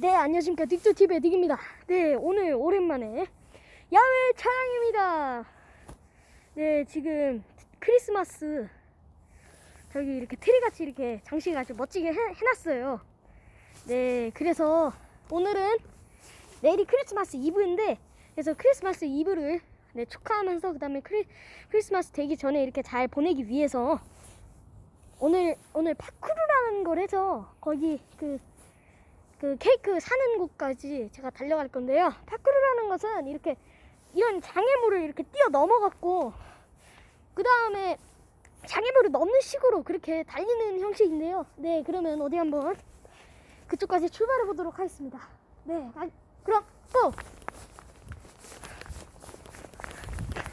네, 안녕하십니까. 딕토TV의 딕입니다. 네, 오늘 오랜만에 야외 촬영입니다. 네, 지금 크리스마스 저기 이렇게 트리같이 이렇게 장식을 아주 멋지게 해, 해놨어요. 네, 그래서 오늘은 내일이 크리스마스 이브인데, 그래서 크리스마스 이브를 네, 축하하면서 그 다음에 크리, 크리스마스 되기 전에 이렇게 잘 보내기 위해서 오늘, 오늘 파크루라는 걸 해서 거기 그 그 케이크 사는 곳까지 제가 달려갈 건데요. 파크루라는 것은 이렇게 이런 장애물을 이렇게 뛰어 넘어갔고 그 다음에 장애물을 넘는 식으로 그렇게 달리는 형식인데요. 네, 그러면 어디 한번 그쪽까지 출발해 보도록 하겠습니다. 네, 아, 그럼 고!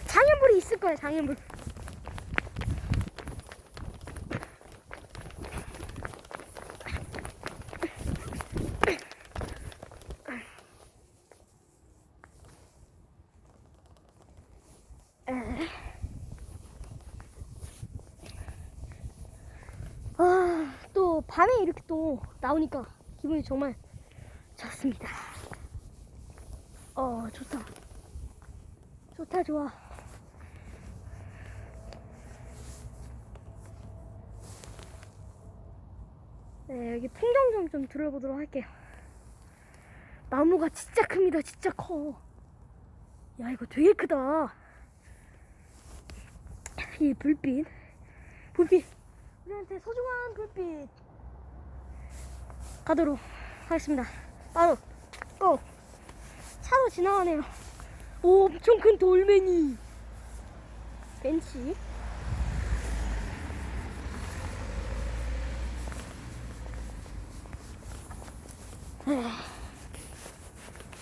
장애물이 있을 거예요, 장애물. 아, 또 밤에 이렇게 또 나오니까 기분이 정말 좋습니다. 어, 좋다. 좋다, 좋아. 네, 여기 풍경 좀, 좀 둘러보도록 할게요. 나무가 진짜 큽니다. 진짜 커. 야, 이거 되게 크다. 이 불빛. 불빛. 우리한테 소중한 불빛 가도록 하겠습니다. 바로 고! 차도 지나가네요. 오, 엄청 큰 돌멩이. 벤치.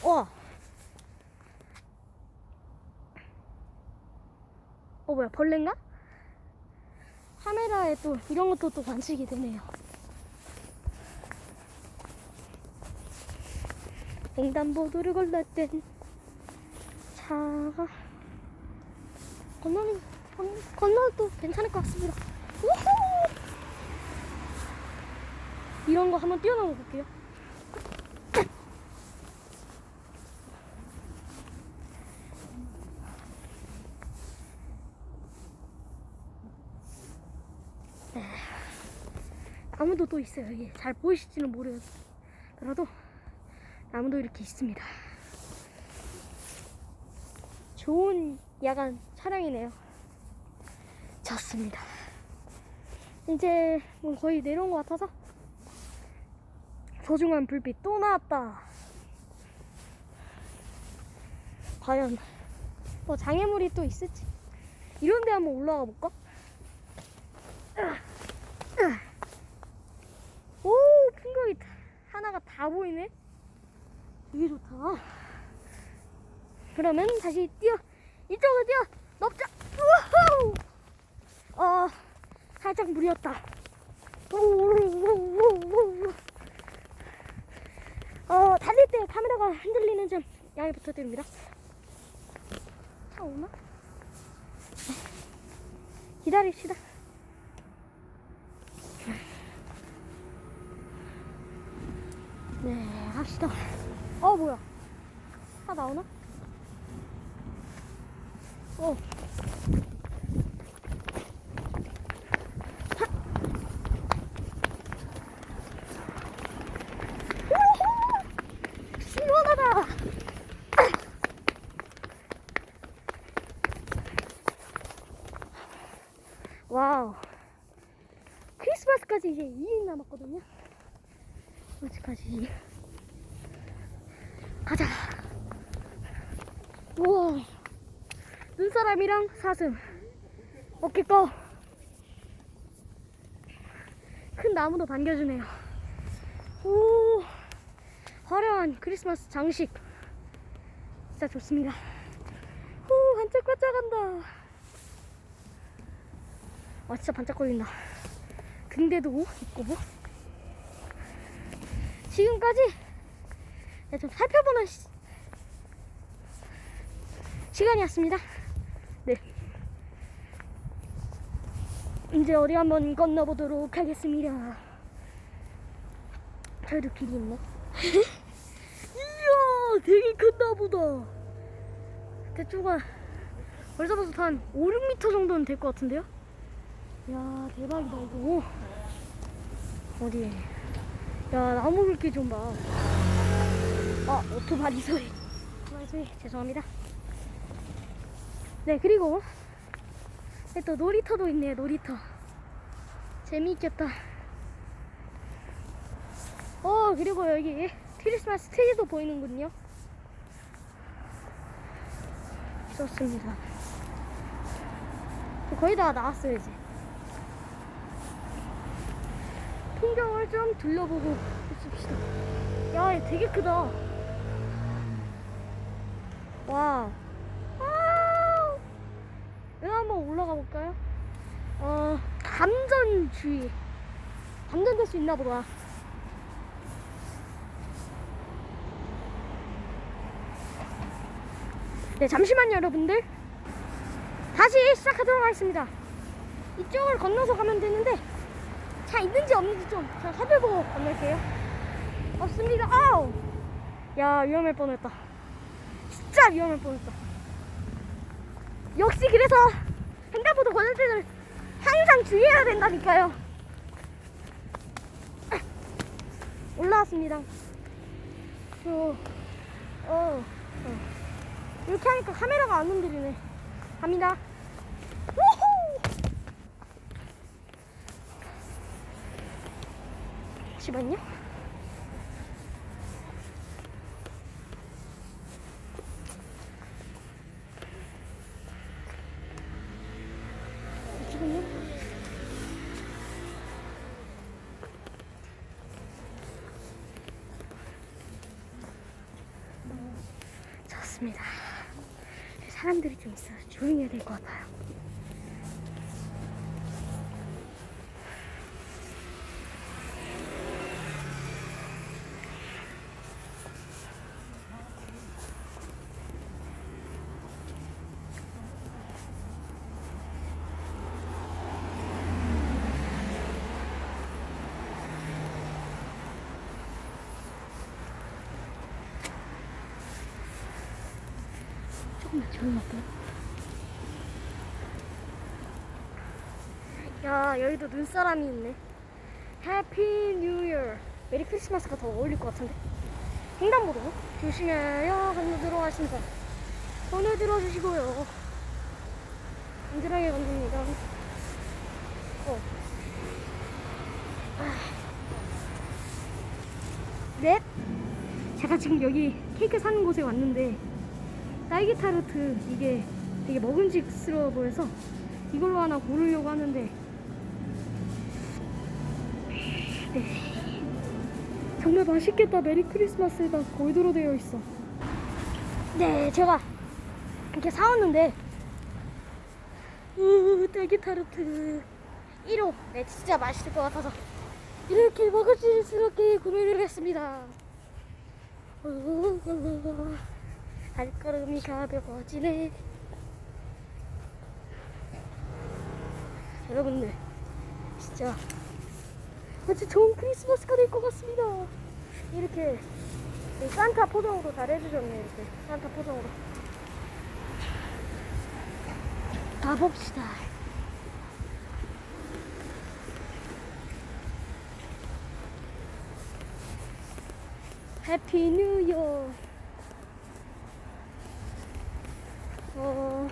와. 어, 뭐야, 벌레인가? 카메라에 또 이런 것도 또 관측이 되네요. 횡단보도를 땐 차가 건너는 건, 건너도 괜찮을 것 같습니다. 우후! 이런 거 한번 뛰어넘어 볼게요. 나무도 또 있어요. 여기 잘 보이실지는 모르더라도 나무도 이렇게 있습니다. 좋은 야간 촬영이네요. 좋습니다. 이제 뭐 거의 내려온 것 같아서 소중한 불빛 또 나왔다. 과연 뭐 장애물이 또 있을지 이런 데 한번 올라가 볼까? 오, 풍경이 다- 하나가 다 보이네. 되게 좋다. 그러면 다시 뛰어 이쪽으로 뛰어 넘자. 우후! 어, 살짝 무리였다. 어, 달릴 때 카메라가 흔들리는 점 양해 부탁드립니다. 차 오나? 기다립시다. 네, 합시다. 어, 뭐야? 차 나오나? 어. 시원하다! 와우. 크리스마스까지 이제 2일 남았거든요. 아직까지. 가자. 우와. 눈사람이랑 사슴. 어깨 꺼. 큰 나무도 반겨주네요. 오. 화려한 크리스마스 장식. 진짜 좋습니다. 오, 반짝반짝한다. 아, 진짜 반짝거린다. 등대도 있고. 지금까지 네, 좀 살펴보는 시, 시간이었습니다. 네. 이제 어디 한번 건너보도록 하겠습니다. 저희도 길이 있네. 이야, 되게 큰가 보다. 대충 한 벌써 벌써 한 5, 6m 정도는 될 것 같은데요? 야, 대박이다 이거. 어디? 야, 나무 굵기 좀 봐. 아, 오토바이 소리. 소리 죄송합니다. 네, 그리고 네, 또 놀이터도 있네요, 놀이터. 재미있겠다. 어, 그리고 여기 크리스마스 트리도 보이는군요. 좋습니다. 거의 다 나왔어요, 이제. 풍경을 좀 둘러보고 있읍시다. 야, 얘 되게 크다. 와. 아! 여기 한번 올라가 볼까요? 어, 감전 주의. 감전될 수 있나 보다. 네, 잠시만요, 여러분들. 다시 시작하도록 하겠습니다. 이쪽을 건너서 가면 되는데, 차 있는지 없는지 좀 살펴보고 건널게요. 없습니다. 아우! 야, 위험할 뻔했다. 진짜 위험할 뻔했다. 역시 그래서 횡단보도 건널 때는 항상 주의해야 된다니까요. 올라왔습니다. 저, 어, 어. 이렇게 하니까 카메라가 안 흔들리네. 갑니다. 우후! 잠시만요. 좋습니다. 사람들이 좀 있어서 조용히 해야 될 것 같아요. 할게요. 야, 여기도 눈사람이 있네. 해피 뉴 이어. 메리 크리스마스가 더 어울릴 것 같은데. 횡단보도 조심해요. 건너도록 하십니다. 손을 들어주시고요. 안전하게 건립니다. 어. 아. 넷. 제가 지금 여기 케이크 사는 곳에 왔는데 딸기 타르트 이게 되게 먹음직스러워 보여서 이걸로 하나 고르려고 하는데. 네. 정말 맛있겠다. 메리 크리스마스에다 골드로 되어 있어. 네 제가 이렇게 사왔는데. 우 딸기 타르트. 1호. 네 진짜 맛있을 것 같아서 이렇게 먹음직스럽게 구매를 했습니다. 우, 발걸음이 가벼워지네. 여러분들, 진짜 아주 좋은 크리스마스가 될 것 같습니다. 이렇게 이 산타 포장으로 잘 해주셨네, 이렇게. 산타 포장으로. 가봅시다. 해피 뉴이어. 어,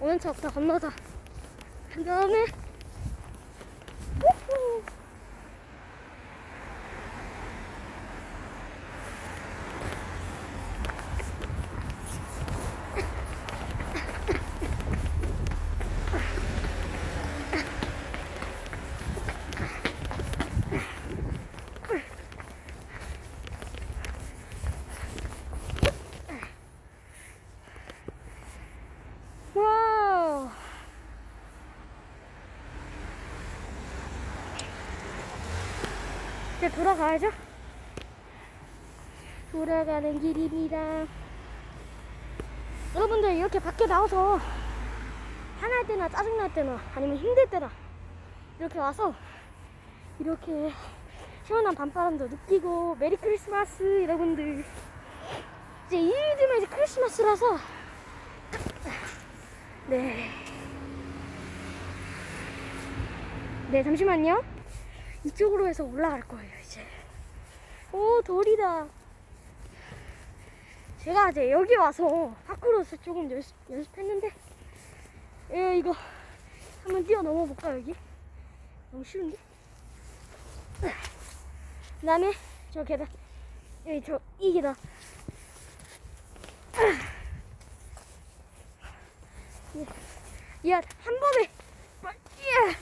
오른쪽부터 건너자. 그 다음에, 우후. 와우. 이제 돌아가야죠. 돌아가는 길입니다. 여러분들 이렇게 밖에 나와서 화날 때나 짜증날 때나 아니면 힘들 때나 이렇게 와서 이렇게 시원한 밤바람도 느끼고 메리 크리스마스 여러분들 이제 2일 뒤면 이제 크리스마스라서 네. 네 잠시만요 이쪽으로 해서 올라갈 거예요 오 돌이다. 제가 이제 여기 와서 파크로스 조금 연습, 연습했는데 예, 이거 한번 뛰어넘어 볼까 여기? 너무 쉬운데? 그 다음에 저 계단 여기 저 이 계단. 예, 한 번에. 예.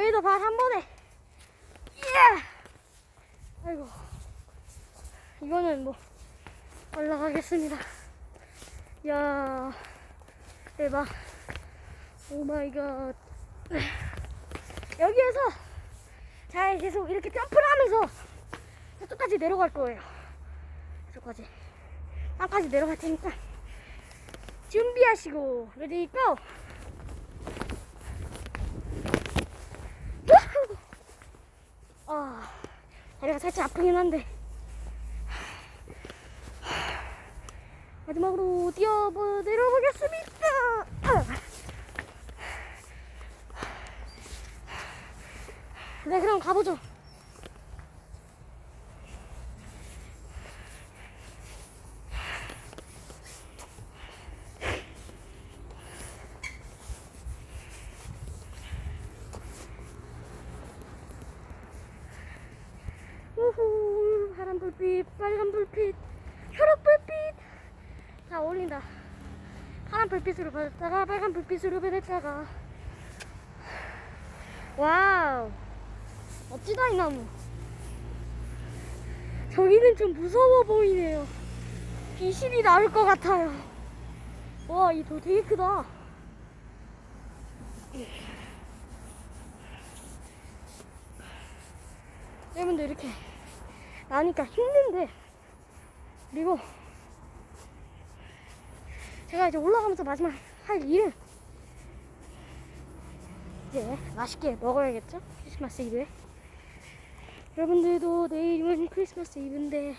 여기도 발 한 번에. 예. 아이고. 이거는 뭐 올라가겠습니다. 야 대박. 오 마이 갓. 여기에서 잘 계속 이렇게 점프를 하면서 저쪽까지 내려갈 거예요. 저쪽까지. 땅까지 내려갈 테니까 준비하시고 레디 고! 아 다리가 살짝 아프긴 한데 마지막으로 뛰어보 내려보겠습니다. 네, 그럼 가보죠. 파란 불빛, 빨간 불빛, 초록 불빛. 자, 올린다. 파란 불빛으로 변했다가 빨간 불빛으로 변했다가. 와우. 멋지다, 이 나무. 저기는 좀 무서워 보이네요. 귀신이 나올 것 같아요. 와, 이 돌 되게 크다. 여러분들 이렇게 나니까 힘든데. 그리고 제가 이제 올라가면서 마지막 할 일은 이제 맛있게 먹어야겠죠? 크리스마스 이브에. 여러분들도 내일은 크리스마스 이브인데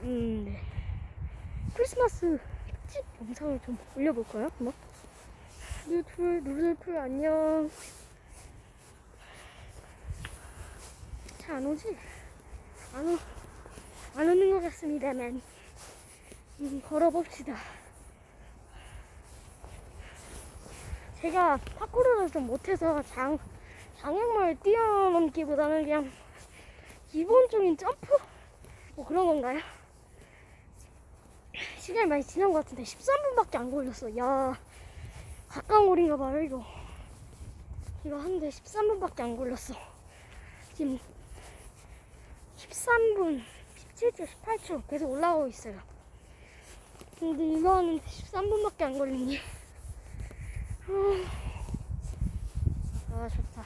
음 네. 크리스마스 특집 영상을 좀 올려볼까요? 뭐 루돌풀 루돌풀 안녕 안 오지? 안, 오, 안 오는 것 같습니다만. 음, 걸어봅시다. 제가 파쿠르를 좀 못해서 장, 장애물 뛰어넘기보다는 그냥 기본적인 점프? 뭐 그런 건가요? 시간이 많이 지난 것 같은데 13분밖에 안 걸렸어. 야, 가까운 거리인가 봐요, 이거. 이거 하는데 13분밖에 안 걸렸어. 지금 13분, 17초, 18초 계속 올라가고 있어요. 근데 이거 하는데 13분밖에 안 걸리니. 후. 아, 좋다.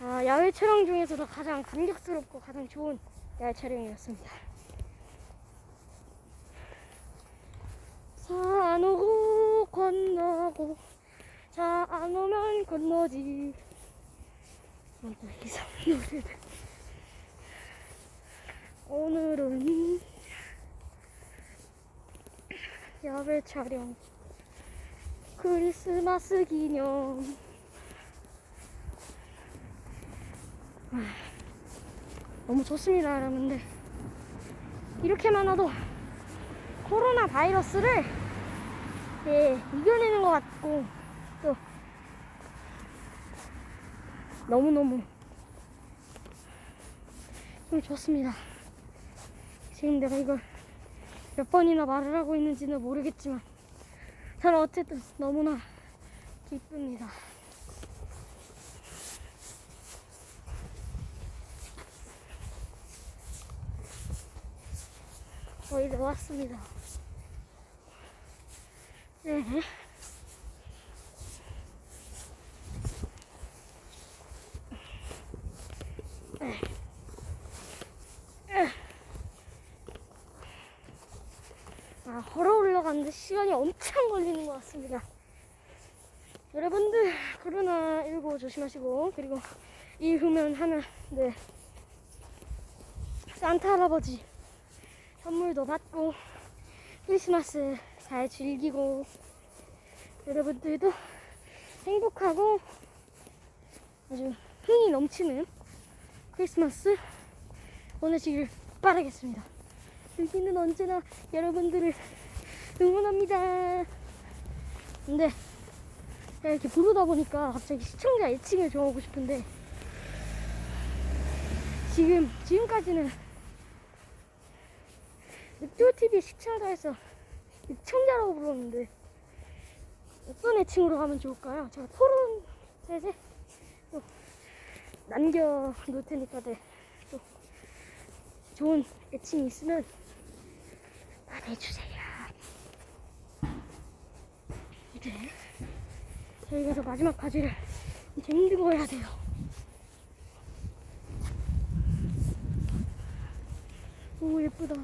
아, 야외 촬영 중에서도 가장 감격스럽고 가장 좋은 야외 촬영이었습니다. 산 오고 건너고 자 안 오면 건너지. 맞아 이상 노래들 오늘은 야외 촬영 크리스마스 기념. 아, 너무 좋습니다 여러분들. 이렇게만 해도 코로나 바이러스를 네, 이겨내는 것 같고 또 너무너무 힘이 좋습니다. 지금 내가 이걸 몇 번이나 말을 하고 있는지는 모르겠지만 저는 어쨌든 너무나 기쁩니다. 거의 다 왔습니다. 네. 아, 걸어 시간이 엄청 걸리는 것 같습니다. 여러분들 코로나 19 조심하시고 그리고 이 후면 하면 네 산타 할아버지 선물도 받고 크리스마스 잘 즐기고 여러분들도 행복하고 아주 흥이 넘치는 크리스마스 보내시길 바라겠습니다. 여기는 언제나 여러분들을 응원합니다. 근데 제가 이렇게 부르다 보니까 갑자기 시청자 애칭을 정하고 싶은데 지금 지금까지는 늑돌TV 시청자에서 시청자라고 불렀는데 어떤 애칭으로 가면 좋을까요? 제가 토론셋에 또 남겨 놓을 테니까 네, 또 좋은 애칭이 있으면 말해주세요. 이제 저희가 마지막 과제를 이제 힘들고 해야 돼요. 오 예쁘다.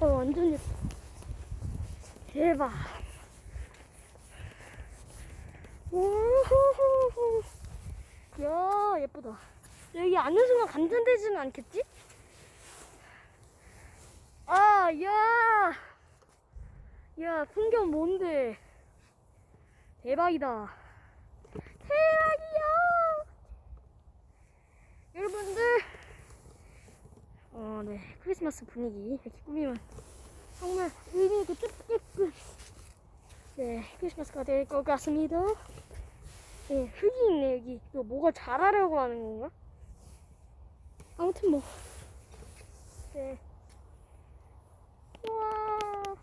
어 완전 예뻐. 대박. 오호호호. 야 예쁘다. 여기 앉는 순간 감전되지는 않겠지? 아, 야! 야, 풍경 뭔데? 대박이다. 대박이야! 여러분들, 어, 네. 크리스마스 분위기 이렇게 꾸미면 정말 의미있고 뜻깊은 네, 크리스마스가 될 것 같습니다. 네, 흙이 있네, 여기. 이거 뭐가 자라려고 하는 건가? 아무튼 뭐. 네. 우와.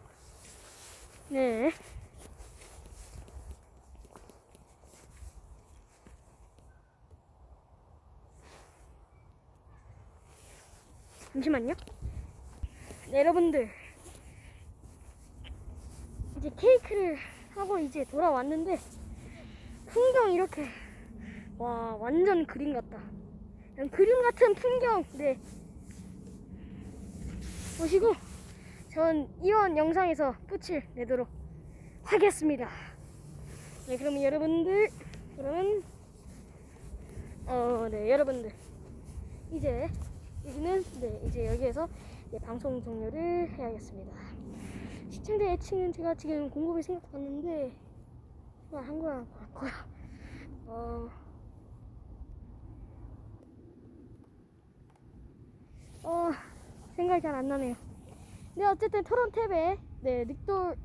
네. 잠시만요. 네, 여러분들. 이제 케이크를 하고 이제 돌아왔는데, 풍경 이렇게, 와, 완전 그림 같다. 그냥 그림 같은 풍경, 네. 보시고, 전 이번 영상에서 끝을 내도록 하겠습니다. 네, 그러면 여러분들, 그러면, 어, 네, 여러분들. 이제, 여기는, 네, 이제 여기에서 네, 방송 종료를 해야겠습니다. 시청자 애칭은 제가 지금 곰곰이 생각해봤는데, 이거 한 거야, 거야. 어, 어, 생각이 잘 안 나네요. 네, 어쨌든 토론 탭에 네 늑돌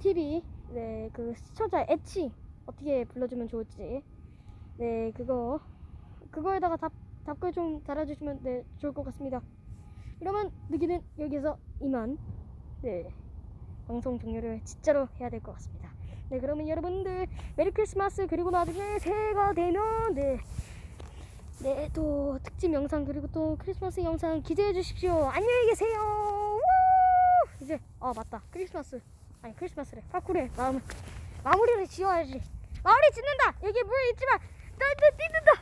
TV 네 그 시청자 애칭 어떻게 불러주면 좋을지 네 그거 그거에다가 답 답글 좀 달아주시면 네 좋을 것 같습니다. 그러면 느기는 여기서 이만 네 방송 종료를 진짜로 해야 될 것 같습니다. 네 그러면 여러분들 메리 크리스마스 그리고 나중에 새해가 되면 네. 네, 또 특집 영상 그리고 또 크리스마스 영상 기대해 주십시오. 안녕히 계세요. 우! 이제 아 맞다 크리스마스 아니 크리스마스래 파쿠르 마음 마무리를 지어야지. 마무리 짓는다. 여기 물 있지만 나, 나 뛰는다.